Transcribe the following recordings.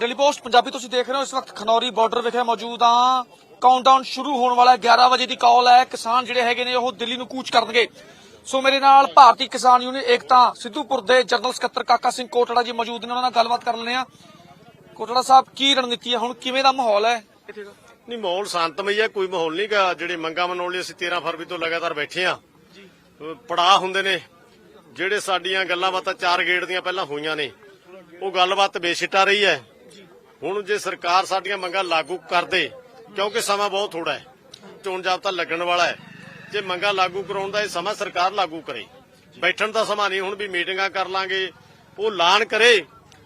Daily post Punjabi ਤੁਸੀਂ ਦੇਖ ਰਹੇ ਹੋ ਇਸ ਵਕਤ ਖਨੌਰੀ ਬਾਰਡਰ ਵਿਖੇ ਮੌਜੂਦ ਹਾਂ। ਕਾਊਂਟਡਾਊਨ ਸ਼ੁਰੂ ਹੋਣ ਵਾਲਾ ਹੈ 11 ਵਜੇ ਦੀ ਕਾਲ ਹੈ। ਕਿਸਾਨ ਜਿਹੜੇ ਹੈਗੇ ਨੇ ਉਹ ਦਿੱਲੀ ਨੂੰ ਕੂਚ ਕਰਨਗੇ। ਸੋ ਮੇਰੇ ਨਾਲ ਭਾਰਤੀ ਕਿਸਾਨ ਯੂਨੀਅਨ ਏਕਤਾ ਸਿੱਧੂਪੁਰ ਦੇ ਜਨਰਲ ਸਕੱਤਰ ਕਾਕਾ ਸਿੰਘ ਕੋਟੜਾ ਜੀ ਮੌਜੂਦ ਨੇ ਉਹਨਾਂ ਨਾਲ ਗੱਲਬਾਤ ਕਰ ਲੈਂਦੇ ਆ ਕੋਟੜਾ ਸਾਹਿਬ ਕੀ ਰਣਨੀਤੀ ਹੈ? ਹੁਣ ਕਿਵੇਂ ਦਾ ਮਾਹੌਲ ਹੈ? ਇੱਥੇ ਦਾ ਨਹੀਂ ਮਾਹੌਲ ਸ਼ਾਂਤਮਈ ਹੈ ਕੋਈ ਮਾਹੌਲ ਨਹੀਂ ਗਾ। ਜਿਹੜੇ ਮੰਗਾਂ ਮਨਾਉਣ ਲਈ ਅਸੀਂ 13 ਫਰਵਰੀ ਤੋਂ ਲਗਾਤਾਰ ਬੈਠੇ ਆ ਪੜਾਅ ਹੁੰਦੇ ਨੇ। ਜਿਹੜੇ ਸਾਡੀਆਂ ਗੱਲਾਂ ਬਾਤਾਂ ਚਾਰ ਗੇੜ ਦੀਆਂ ਪਹਿਲਾਂ ਹੋਈਆਂ ਨੇ ਉਹ ਗੱਲਬਾਤ ਬੇਸਿੱਟਾ ਰਹੀ ਹੈ। ਹੁਣ ਜੇ ਸਰਕਾਰ ਸਾਡੀਆਂ ਮੰਗਾਂ ਲਾਗੂ ਕਰਦੇ ਕਿਉਂਕਿ ਸਮਾਂ ਬਹੁਤ ਥੋੜਾ ਹੈ, ਚੋਣ ਜਾਬਤਾ ਲੱਗਣ ਵਾਲਾ ਹੈ, ਜੇ ਮੰਗਾਂ ਲਾਗੂ ਕਰਾਉਣ ਦਾ ਇਹ ਸਮਾਂ ਸਰਕਾਰ ਲਾਗੂ ਕਰੇ, ਬੈਠਣ ਦਾ ਸਮਾਂ ਨਹੀਂ, ਹੁਣ ਵੀ ਮੀਟਿੰਗਾਂ ਕਰ ਲਾਂਗੇ, ਉਹ ਐਲਾਨ ਕਰੇ,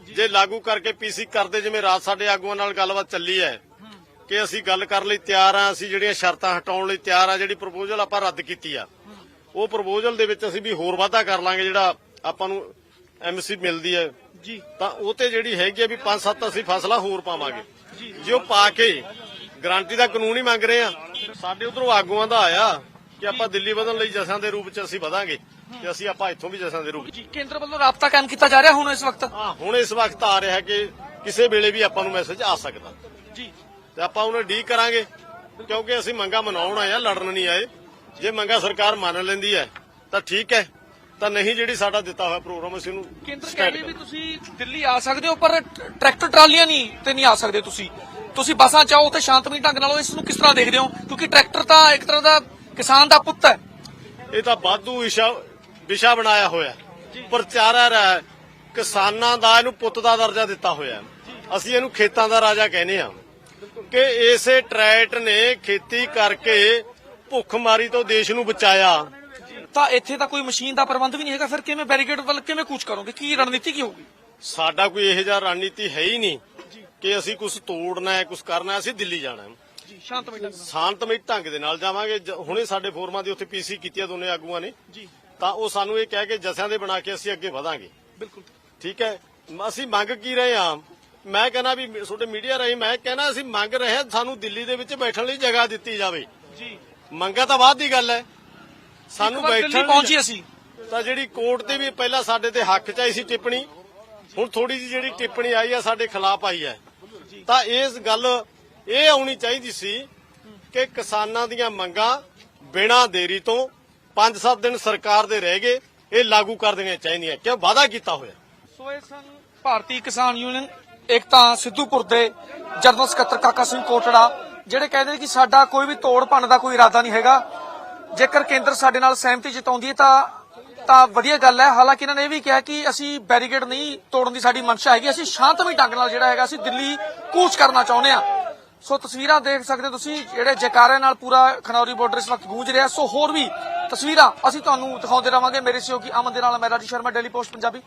ਜੇ ਲਾਗੂ ਕਰਕੇ ਪੀਸੀ ਕਰਦੇ, ਜਿਵੇਂ ਰਾਤ ਸਾਡੇ ਆਗੂਆਂ ਨਾਲ ਗੱਲਬਾਤ ਚੱਲੀ ਹੈ, ਕਿ ਅਸੀਂ ਗੱਲ ਕਰਨ ਲਈ ਤਿਆਰ ਆ ਅਸੀਂ ਜਿਹੜੀਆਂ ਸ਼ਰਤਾਂ ਹਟਾਉਣ ਲਈ ਤਿਆਰ ਆ ਜਿਹੜੀ ਪ੍ਰਪੋਜ਼ਲ ਆਪਾਂ ਰੱਦ ਕੀਤੀ ਆ, ਉਹ ਪ੍ਰਪੋਜ਼ਲ ਦੇ ਵਿੱਚ ਅਸੀਂ ਵੀ ਹੋਰ ਵਾਧਾ ਕਰ ਲਾਂਗੇ, ਜਿਹੜਾ ਆਪਾਂ ਨੂੰ ਐਮਸੀ ਮਿਲਦੀ ਹੈ ਜੀ। ਤਾਂ ਉਹ ਤੇ ਜਿਹੜੀ ਹੈਗੀ ਆ ਵੀ 5-7 ਅਸੀਂ ਫਸਲਾ ਹੋਰ ਪਾਵਾਂਗੇ। ਜੇ। ਉਹ ਪਾ ਕੇ ਗਾਰੰਟੀ ਦਾ ਕਾਨੂੰਨ ਹੀ ਮੰਗ ਰਹੇ ਆ। ਸਾਡੇ ਉਧਰੋਂ ਆਗੂਆਂ ਦਾ ਆਇਆ ਕਿ ਆਪਾਂ ਦਿੱਲੀ ਵਧਣ ਲਈ ਜਸਾਂ ਦੇ ਰੂਪ ਚ ਅਸੀਂ ਵਧਾਂਗੇ ਤੇ ਅਸੀਂ ਆਪਾਂ ਇੱਥੋਂ ਵੀ ਜਸਾਂ ਦੇ ਰੂਪ ਜੀ ਕੇਂਦਰ ਵੱਲੋਂ ਰਾਬਤਾ ਕਾਇਮ ਕੀਤਾ ਜਾ ਰਿਹਾ ਹੁਣ ਇਸ ਵਕਤ? ਹਾਂ ਹੁਣ ਇਸ ਵਕਤ ਆ ਰਿਹਾ ਕਿ ਕਿਸੇ ਵੇਲੇ ਵੀ ਆਪਾਂ ਨੂੰ ਮੈਸੇਜ ਆ ਸਕਦਾ। ਜੀ। ਤੇ ਆਪਾਂ ਉਹਨੂੰ ਡੀ ਕਰਾਂਗੇ ਕਿਉਂਕਿ ਅਸੀਂ ਮੰਗਾ ਮਨਾਉਣ ਆਏ ਆ ਲੜਨ ਨਹੀਂ ਆਏ। ਜੇ ਮੰਗਾ ਸਰਕਾਰ ਮੰਨ ਲੈਂਦੀ ਹੈ ਤਾਂ ਠੀਕ ਹੈ। ਤਾਂ ਨਹੀਂ ਜਿਹੜੀ ਸਾਡਾ ਦਿੱਤਾ ਹੋਇਆ ਪ੍ਰੋਗਰਾਮ ਅਸੀਂ ਉਹਨੂੰ ਕੇਂਦਰ ਕਹਿੰਦੇ ਵੀ ਤੁਸੀਂ ਦਿੱਲੀ ਆ ਸਕਦੇ ਹੋ ਪਰ ਟਰੈਕਟਰ ਟਰਾਲੀਆਂ ਨਹੀਂ ਤੇ ਨਹੀਂ ਆ ਸਕਦੇ ਤੁਸੀਂ। ਤੁਸੀਂ ਬੱਸਾਂ ਚਾਹੋ ਤੇ ਸ਼ਾਂਤਮਈ ਢੰਗ ਨਾਲ ਇਸ ਨੂੰ ਕਿਸ ਤਰ੍ਹਾਂ ਦੇਖਦੇ ਹੋ? ਕਿਉਂਕਿ ਟਰੈਕਟਰ ਤਾਂ ਇੱਕ ਤਰ੍ਹਾਂ ਦਾ ਕਿਸਾਨ ਦਾ ਪੁੱਤ ਹੈ। ਇਹ ਤਾਂ ਬਾਦੂ ਵਿਸ਼ਾ ਵਿਸ਼ਾ ਬਣਾਇਆ ਹੋਇਆ ਹੈ। ਪ੍ਰਚਾਰਰ ਹੈ ਕਿਸਾਨਾਂ ਦਾ ਇਹਨੂੰ ਪੁੱਤ ਦਾ ਦਰਜਾ ਦਿੱਤਾ ਹੋਇਆ। ਅਸੀਂ ਇਹਨੂੰ ਖੇਤਾਂ ਦਾ ਰਾਜਾ ਕਹਿੰਦੇ ਆ ਕਿ ਇਸੇ ਟਰੈਟ ਨੇ ਖੇਤੀ ਕਰਕੇ ਭੁੱਖਮਾਰੀ ਤੋਂ ਦੇਸ਼ ਨੂੰ ਬਚਾਇਆ। ਤਾਂ ਇੱਥੇ ਤਾਂ ਕੋਈ ਮਸ਼ੀਨ ਦਾ ਪ੍ਰਬੰਧ ਵੀ ਨਹੀਂ ਹੈਗਾ ਫਿਰ ਕਿਵੇਂ ਬੈਰੀਕੇਡ ਵੱਲ ਕਿਵੇਂ ਕੂਚ ਕਰੋਗੇ? ਕੀ ਰਣਨੀਤੀ ਕੀ ਹੋਊਗੀ? ਸਾਡਾ ਕੋਈ ਇਹੋ ਜਿਹਾ ਰਣਨੀਤੀ ਹੈ ਹੀ ਨਹੀਂ ਕਿ ਅਸੀਂ ਕੁਝ ਤੋੜਨਾ ਹੈ ਕੁਝ ਕਰਨਾ ਹੈ ਅਸੀਂ ਦਿੱਲੀ ਜਾਣਾ ਹੈ। ਜੀ ਸ਼ਾਂਤਮਈ ਢੰਗ ਨਾਲ। ਸ਼ਾਂਤਮਈ ਢੰਗ ਦੇ ਨਾਲ ਜਾਵਾਂਗੇ। ਹੁਣੇ ਸਾਡੇ ਫੋਰਮਾਂ ਦੀ ਉੱਥੇ ਪੀਸੀ ਕੀਤੀ ਆ ਦੋਨੇ ਆਗੂਆਂ ਨੇ। ਜੀ। ਤਾਂ ਉਹ ਸਾਨੂੰ ਇਹ ਕਹਿ ਕੇ ਜਸਿਆਂ ਦੇ ਬਣਾ ਕੇ ਅਸੀਂ ਅੱਗੇ ਵਧਾਂਗੇ। ਬਿਲਕੁਲ। ਠੀਕ ਹੈ? ਅਸੀਂ ਮੰਗ ਕੀ ਰਹੇ ਹਾਂ? ਮੈਂ ਕਹਿੰਦਾ ਵੀ ਤੁਹਾਡੇ ਮੀਡੀਆ ਰਾਹੀਂ ਮੈਂ ਕਹਿੰਦਾ ਅਸੀਂ ਮੰਗ ਰਹੇ ਸਾਨੂੰ ਦਿੱਲੀ ਦੇ ਵਿੱਚ ਬੈਠਣ ਲਈ ਜਗ੍ਹਾ ਦਿੱਤੀ ਜਾਵੇ। ਜੀ। ਮੰਗਾ ਤਾਂ ਬਾਅਦ ਦੀ ਗੱਲ ਹੈ। ਸਾਨੂੰ ਬੈਠਣ ਲਈ- ਪਹੁੰਚੀ ਅਸੀਂ। ਤਾਂ ਜਿਹੜੀ ਕੋਰਟ ਤੇ ਵੀ ਪਹਿਲਾਂ ਸਾਡੇ ਤੇ ਹੱਕ ਚ ਆਈ ਸੀ ਟਿੱਪਣੀ ਹੁਣ ਥੋੜੀ ਜਿਹੀ ਜਿਹੜੀ ਟਿੱਪਣੀ ਆਈ ਆ ਸਾਡੇ ਖਿਲਾਫ ਆਈ ਹੈ ਤਾਂ ਇਸ ਗੱਲ ਇਹ ਆਉਣੀ ਚਾਹੀਦੀ ਸੀ ਕਿ ਕਿਸਾਨਾਂ ਦੀਆਂ ਮੰਗਾਂ ਬਿਨਾਂ ਦੇਰੀ ਤੋਂ 5-7 ਦਿਨ ਸਰਕਾਰ ਦੇ ਰਹਿ ਗਏ ਇਹ ਲਾਗੂ ਕਰ ਦੇਣੀਆਂ ਚਾਹੀਦੀਆਂ। ਕਿਉਂ? ਵਾਅਦਾ ਕੀਤਾ ਹੋਇਆ। ਸੋ ਇਹ ਸਨ ਭਾਰਤੀ ਕਿਸਾਨ ਯੂਨੀਅਨ ਏਕਤਾ ਸਿੱਧੂਪੁਰ ਦੇ ਜਨਰਲ ਸਕੱਤਰ ਕਾਕਾ ਸਿੰਘ ਕੋਟੜਾ ਜਿਹੜੇ ਕਹਿੰਦੇ ਕਿ ਸਾਡਾ ਕੋਈ ਵੀ ਤੋੜ ਭੰਨ ਦਾ ਕੋਈ ਇਰਾਦਾ ਨਹੀਂ ਹੈਗਾ। ਜੇਕਰ ਕੇਂਦਰ ਸਾਡੇ ਨਾਲ ਸਹਿਮਤੀ ਜਤਾਉਂਦੀ ਹੈ ਤਾਂ ਤਾਂ ਵਧੀਆ ਗੱਲ ਹੈ। ਹਾਲਾਂਕਿ ਇਹਨਾਂ ਨੇ ਇਹ ਵੀ ਕਿਹਾ ਕਿ ਅਸੀਂ ਬੈਰੀਕੇਡ ਨਹੀਂ ਤੋੜਨ ਦੀ ਸਾਡੀ ਮਨਸ਼ਾ ਹੈਗੀ। ਅਸੀਂ ਸ਼ਾਂਤਮਈ ਢੰਗ ਨਾਲ ਜਿਹੜਾ ਹੈਗਾ, ਅਸੀਂ ਦਿੱਲੀ ਕੂਚ ਕਰਨਾ ਚਾਹੁੰਦੇ ਆ ਸੋ ਤਸਵੀਰਾਂ ਦੇਖ ਸਕਦੇ ਹੋ ਤੁਸੀਂ, ਜਿਹੜੇ ਜੈਕਾਰਿਆਂ ਨਾਲ ਪੂਰਾ ਖਨੌਰੀ ਬਾਰਡਰ ਇਸ ਵਕਤ ਗੂੰਜ ਰਿਹਾ। ਸੋ ਹੋਰ ਵੀ ਤਸਵੀਰਾਂ ਅਸੀਂ ਤੁਹਾਨੂੰ ਦਿਖਾਉਂਦੇ ਰਵਾਂਗੇ। ਮੇਰੇ ਸਹਿਯੋਗੀ ਅਮਨ ਦੇ ਨਾਲ, ਮੈਂ ਰਾਜੀ ਸ਼ਰਮਾ ਡੇਲੀ ਪੋਸਟ ਪੰਜਾਬੀ।